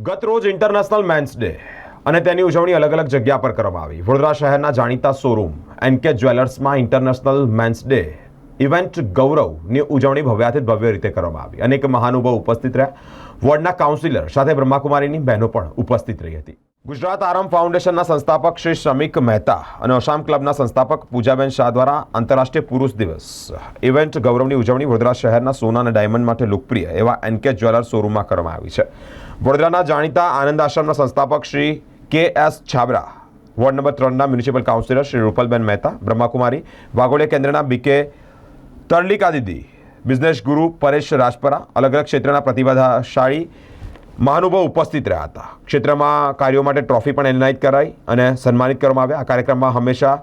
ગત રોજ international men's day અને તેની ઉજવણી અલગ અલગ જગ્યા પર કરવામાં આવી. વડોદરા શહેરના જાણીતા શોરૂમ એનકે જ્વેલર્સમાં ઇન્ટરનેશનલ મેન્સ ડે ઇવેન્ટ ગૌરવની ઉજવણી ભવ્યાથી ભવ્ય રીતે કરવામાં આવી. અનેક મહાનુભાવ ઉપસ્થિત રહ્યા. વોર્ડના કાઉન્સિલર સાથે બ્રહ્માકુમારીની બહેનો પણ ઉપસ્થિત રહી હતી. ગુજરાત આરામ ફાઉન્ડેશનના સંસ્થાપક શ્રી શ્રમિક મહેતા અને અશામ ક્લબના સંસ્થાપક પૂજાબેન શાહ દ્વારા આંતરરાષ્ટ્રીય પુરુષ દિવસ ઇવેન્ટ ગૌરવની ઉજવણી વડોદરા શહેરના સોના અને ડાયમંડ માટે લોકપ્રિય એવા એનકે જ્વેલર્સ શોરૂમમાં કરવામાં આવી છે. વડોદરાના જાણીતા આનંદ આશ્રમના સંસ્થાપક Shri K S Chhabra, ward number ત્રણના મ્યુનિસિપલ કાઉન્સિલર શ્રી રૂપલબેન મહેતા, બ્રહ્માકુમારી, વાઘોડિયા કેન્દ્રના બીકે તરલિકા દીદી બિઝનેસ ગુરુ પરેશ રાજપરા, અલગ અલગ ક્ષેત્રના પ્રતિભાશાળી મહાનુભાવ ઉપસ્થિત રહ્યા હતા. ક્ષેત્રમાં કાર્યો માટે ટ્રોફી પણ એનાયત કરાઈ અને સન્માનિત કરવામાં આવ્યા. આ કાર્યક્રમમાં હંમેશા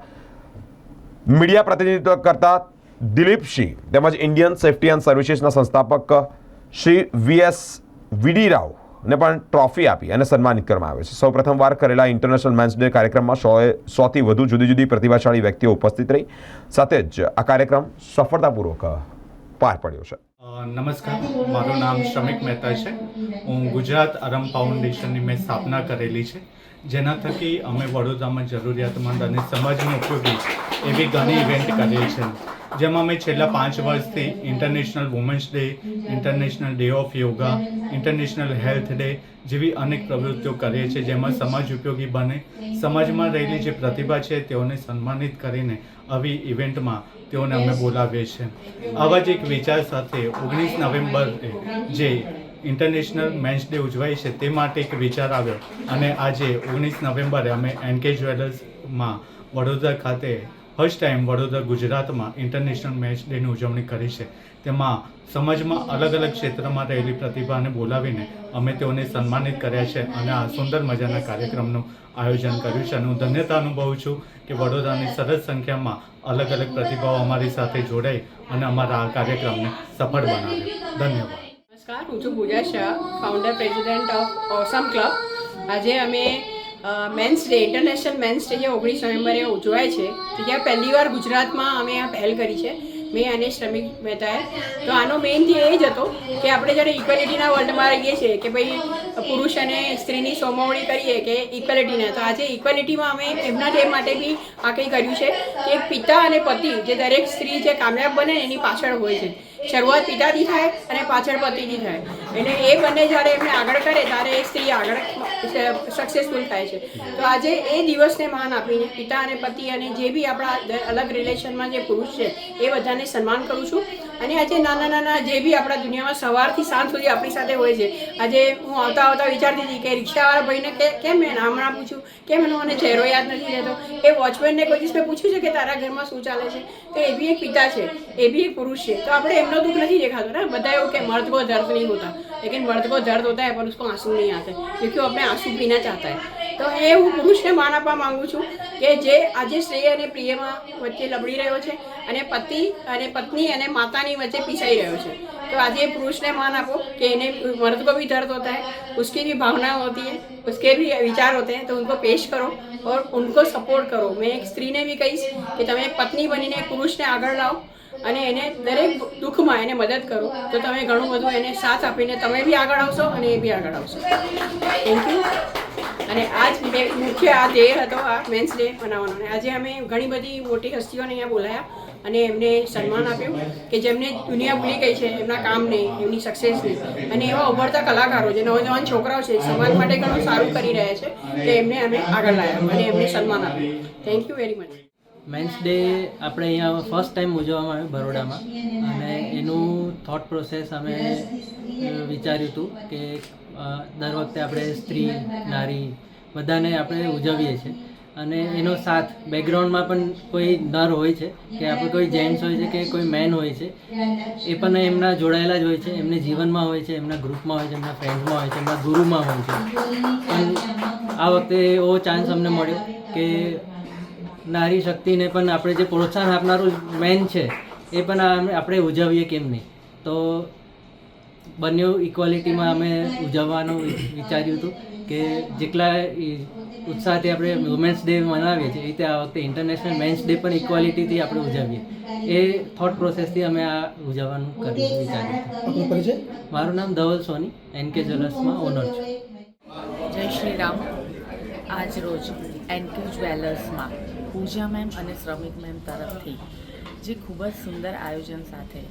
મીડિયા પ્રતિનિધિત્વ કરતા દિલીપસિંહ તેમજ ઇન્ડિયન સેફ્ટી એન્ડ સર્વિસીસના સંસ્થાપક Shri V S V D Rao ને પણ ટ્રોફી આપી અને સન્માનિત કરવામાં આવે છે. સૌ પ્રથમવાર કરેલા ઇન્ટરનેશનલ મેન્સ ડે કાર્યક્રમમાં સોએ સોથી વધુ જુદી જુદી પ્રતિભાશાળી વ્યક્તિઓ ઉપસ્થિત રહી. સાથે જ આ કાર્યક્રમ સફળતાપૂર્વક પાર પડ્યો છે. નમસ્કાર. મારું નામ શ્રમિક મહેતા છે. હું ગુજરાત અરમ ફાઉન્ડેશનની મેં સ્થાપના કરેલી છે. જેના થકી અમે વડોદરામાં જરૂરિયાતમંદ અને સમાજને ઉપયોગી એવી ઘણી ઇવેન્ટ કરીએ છીએ. જેમાં અમે છેલ્લા પાંચ વર્ષથી international women's day international day of yoga international health day જેવી અનેક પ્રવૃત્તિઓ કરીએ છીએ જેમાં સમાજ ઉપયોગી બને. સમાજમાં રહેલી જે પ્રતિભા છે તેઓને સન્માનિત કરીને આવી ઇવેન્ટમાં તેઓને અમે બોલાવીએ છીએ. આવા જ એક વિચાર સાથે ઓગણીસ નવેમ્બરે જે ઇન્ટરનેશનલ મેન્સ ડે ઉજવાય છે તે માટે એક વિચાર આવ્યો. અને આજે ઓગણીસ નવેમ્બરે અમે એનકે જ્વેલર્સમાં વડોદરા ખાતે ફર્સ્ટ ટાઈમ વડોદરા ગુજરાતમાં ઇન્ટરનેશનલ મેચ ડેની ઉજવણી કરી છે. તેમાં સમાજમાં અલગ અલગ ક્ષેત્રમાં રહેલી પ્રતિભાને બોલાવીને અમે તેઓને સન્માનિત કર્યા છે અને આ સુંદર મજાના કાર્યક્રમનું આયોજન કર્યું છે અને હું ધન્યતા અનુભવું છું કે વડોદરાની સરસ સંખ્યામાં અલગ અલગ પ્રતિભાઓ અમારી સાથે જોડાઈ અને અમારા આ કાર્યક્રમને સફળ બનાવ્યો. ધન્યવાદ. નમસ્કાર, હું છું Pooja Shah founder president of awesome club આજે અમે men's day international men's day જે ઓગણીસ નવેમ્બરે ઉજવાય છે. ત્યાં પહેલીવાર ગુજરાતમાં અમે આ પહેલ કરી છે, મેં અને શ્રમિક મહેતાએ. તો આનો મેઇન ધ્યેય એ જ હતો કે આપણે જ્યારે ઇક્વેલિટીના વર્લ્ડમાં રહીએ છીએ કે ભાઈ, પુરુષ અને સ્ત્રીની સોમવણી કરીએ કે ઇક્વેલિટીને તો આજે ઇક્વેલિટીમાં અમે એમના તે માટે બી આ કંઈ કર્યું છે કે પિતા અને પતિ, જે દરેક સ્ત્રી જે કામયાબ બને એની પાછળ હોય છે. શરૂઆત પિતાથી થાય અને પાછળ પતિથી થાય. એને એ બંને જ્યારે એમને આગળ કરે ત્યારે એ સ્ત્રી આગળ સક્સેસફુલ થાય છે. તો આજે એ દિવસને માન આપીને પિતા અને પતિ અને જે બી આપણા અલગ રિલેશનમાં જે પુરુષ છે, એ બધાને સન્માન કરું છું. અને આજે નાના નાના જે બી આપણા દુનિયામાં સવારથી સાંજ સુધી આપણી સાથે હોય છે, આજે હું આવતા આવતા વિચારતી હતી કે રિક્ષાવાળા ભાઈને કે, કેમ મેં નામ ના પૂછ્યું? કેમ એનો મને ચહેરો યાદ નથી રહેતો? એ વોચમેનને કોઈ દિવસ મેં પૂછ્યું છે કે તારા ઘરમાં શું ચાલે છે? તો એ બી એક પિતા છે, એ બી એક પુરુષ છે. તો આપણે એમનો દુઃખ નથી દેખાતો ને? બધા એવું કે મર્દ કો દર્દ નહીં હોતા. लेकिन मर्द को दर्द होता है पर उसको आंसू नहीं आते क्योंकि वो अपने आंसू पीना चाहता है તો એ હું પુરુષને માન આપવા માગું છું કે જે આજે સ્ત્રી અને પ્રિયમાં વચ્ચે લબડી રહ્યો છે અને પતિ અને પત્ની અને માતાની વચ્ચે પીસાઈ રહ્યો છે तो आज ये पुरुष ने मान आपको कि इन्हें मर्द को भी दर्द होता है उसकी भी भावना होती है उसके भी विचार होते हैं तो उनको पेश करो और उनको सपोर्ट करो मैं एक स्त्री ने भी कही कि તમે પત્ની બનીને પુરુષને આગળ લાવો અને એને દરેક દુઃખમાં એને મદદ કરો. તો તમે ઘણું બધું એને સાથ આપીને તમે બી આગળ આવશો અને એ બી આગળ આવશો. થેન્ક યુ અને આજ મુખ્ય આ ધ્યેય હતો આ મેન્સ ડે મનાવવાનો. અને આજે અમે ઘણી બધી મોટી હસ્તીઓને અહીંયા બોલાયા અને એમને સન્માન આપ્યું કે જેમને દુનિયા ભૂલી ગઈ છે, એમના કામને એમની સક્સેસને અને એવા ઉભરતા કલાકારો જે નવજવાન છોકરાઓ છે, સમાજ માટે ઘણું સારું કરી રહ્યા છે કે એમને અમે આગળ લાવ્યા અને એમને સન્માન આપ્યું. Thank you very much men's day આપણે અહીંયા ફર્સ્ટ ટાઈમ ઉજવવામાં આવ્યો બરોડામાં. અને એનું થોટ પ્રોસેસ અમે વિચાર્યું હતું કે દર વખતે આપણે સ્ત્રી, નારી બધાને આપણે ઉજવીએ છીએ. અને એનો સાથ બેકગ્રાઉન્ડમાં પણ કોઈ નર હોય છે કે આપણે કોઈ જેન્ટ્સ હોય છે કે કોઈ મેન હોય છે, એ પણ એમના જોડાયેલા જ હોય છે, એમને જીવનમાં હોય છે, એમના ગ્રુપમાં હોય છે, એમના ફ્રેન્ડ્સમાં હોય છે, એમના ગુરુમાં હોય છે. પણ આ વખતે એવો ચાન્સ અમને મળ્યો કે નારી શક્તિને પણ આપણે જે પ્રોત્સાહન આપનારું મેન છે એ પણ આ- આપણે ઉજવીએ કેમ નહીં? તો બંને ઇક્વાલિટીમાં અમે ઉજવવાનું વિચાર્યું હતું કે જેટલા ઉત્સાહથી આપણે વુમેન્સ ડે મનાવીએ છીએ એ રીતે આ વખતે ઇન્ટરનેશનલ મેન્સ ડે પણ ઇક્વાલિટીથી આપણે ઉજવીએ. એ થોટ પ્રોસેસથી અમે આ ઉજવવાનું કર્યું વિચાર્યું મારું નામ ધવલ સોની એન કે જ્વેલર્સમાં ઓનર છું. જય શ્રી રામ. આજ રોજ એનકે જ્વેલર્સમાં પૂજા મેમ અને શ્રમિક મેમ તરફથી જે ખૂબ જ સુંદર આયોજન સાથે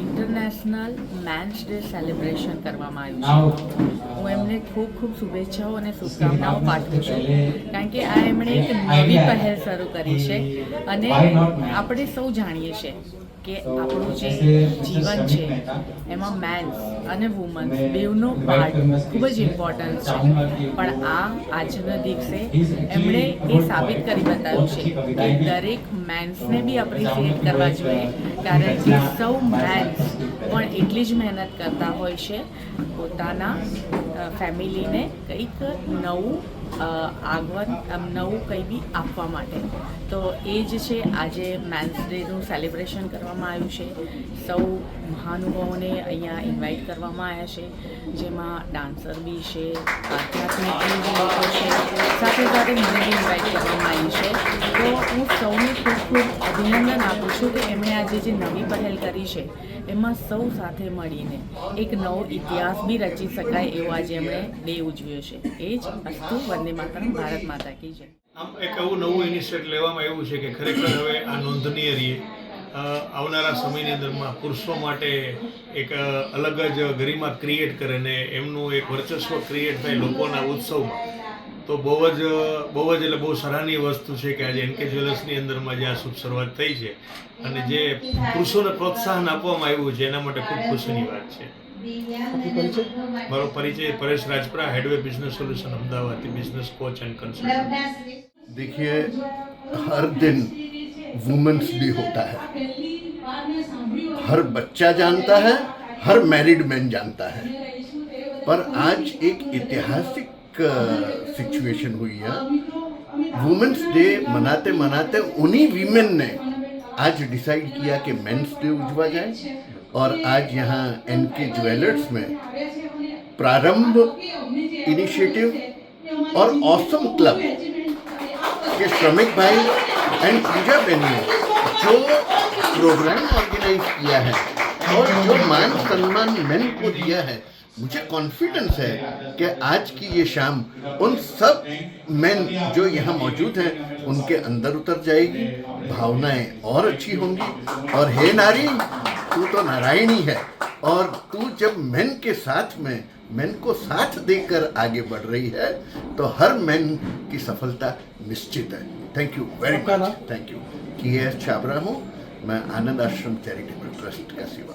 ઇન્ટરનેશનલ મેન્સ ડે સેલિબ્રેશન કરવામાં આવ્યું છે. હું એમને ખૂબ ખૂબ શુભેચ્છાઓ અને શુભકામનાઓ પાઠવું છું. કારણ કે આ એમણે એક નવી પહેલ શરૂ કરી છે અને આપણે સૌ જાણીએ છીએ કે આપણું જે જીવન છે એમાં મેન્સ અને વુમન્સ બેવનો પાર્ટ ખૂબ જ ઇમ્પોર્ટન્ટ છે. પણ આ આજના દિવસે એમણે એ સાબિત કરી બતાવ્યું છે કે દરેક મેન્સને બી અપ્રિશિએટ કરવા જોઈએ. કારણ કે સૌ પણ એટલી જ મહેનત કરતા હોય છે પોતાના ફેમિલીને કંઈક નવું આગવન નવું કંઈ બી આપવા માટે. તો એ જ છે આજે મેન્સ ડેનું સેલિબ્રેશન કરવામાં આવ્યું છે. સૌ મહાનુભાવોને અહીંયા ઇન્વાઇટ કરવામાં આવ્યા છે. જેમાં ડાન્સર બી છે, આધ્યાત્મિક સાથે મને ઇન્વાઇટ કરવામાં આવી છે. તો હું સૌને ખૂબ ખૂબ અભિનંદન આપું છું કે એમણે આજે જે નવી પહેલ કરી છે, એમાં સૌ સાથે મળીને એક નવો ઇતિહાસ બી રચી શકાય એવો આજે એમણે ડે ઉજવ્યો છે. એ જ અસ્તુ વંદે માતરમ, ભારત માતા કી છે આમ એક એવું નવું ઇનિશિયેટ લેવામાં આવ્યું છે કે ખરેખર હવે આ નોંધનીય રીએ આવનારા સમયની અંદરમાં પુરુષો માટે એક અલગ જ ગરિમા ક્રિએટ કરે ને એમનું એક વર્ચસ્વ ક્રિએટ થાય લોકોના ઉત્સવમાં. તો બહુ જ બહુ જ એટલે બહુ સરાહનીય વસ્તુ છે કે આજે એનકે જ્વેલર્સની અંદરમાં જે આ શુભ શરૂઆત થઈ છે અને જે પુરુષોને પ્રોત્સાહન આપવામાં આવ્યું છે એના માટે ખૂબ ખુશીની વાત છે મારો પરિચય Paresh Rajpara Headway business solution અમદાવાદથી બિઝનેસ કોચ એન્ડ કન્સલ્ટન્ટ देखिए हर दिन वुमेन्स डे होता है हर बच्चा जानता है हर मैरिड मैन जानता है पर आज एक ऐतिहासिक सिचुएशन हुई है। वुमेन्स डे मनाते मनाते उन्हीं वीमेन ने आज डिसाइड किया कि मेंस डे उजवा जाए और आज यहाँ एन के ज्वेलर्स में प्रारंभ इनिशिएटिव और ऑसम क्लब के श्रमिक भाई एंड पूजा बहन ने जो प्रोग्राम ऑर्गेनाइज किया है और जो मान सम्मान मैन को दिया है मुझे कॉन्फिडेंस है कि आज की ये शाम उन सब मैन जो यहाँ मौजूद हैं उनके अंदर उतर जाएगी भावनाएँ और अच्छी होंगी। और हे नारी तू तो नारायणी है और तू जब मैन के साथ में मैन को साथ देकर आगे बढ़ रही है तो हर मैन की सफलता निश्चित है। Thank you very much thank you K Chhabra हूँ। मैं आनंद आश्रम चैरिटेबल ट्रस्ट का सेवा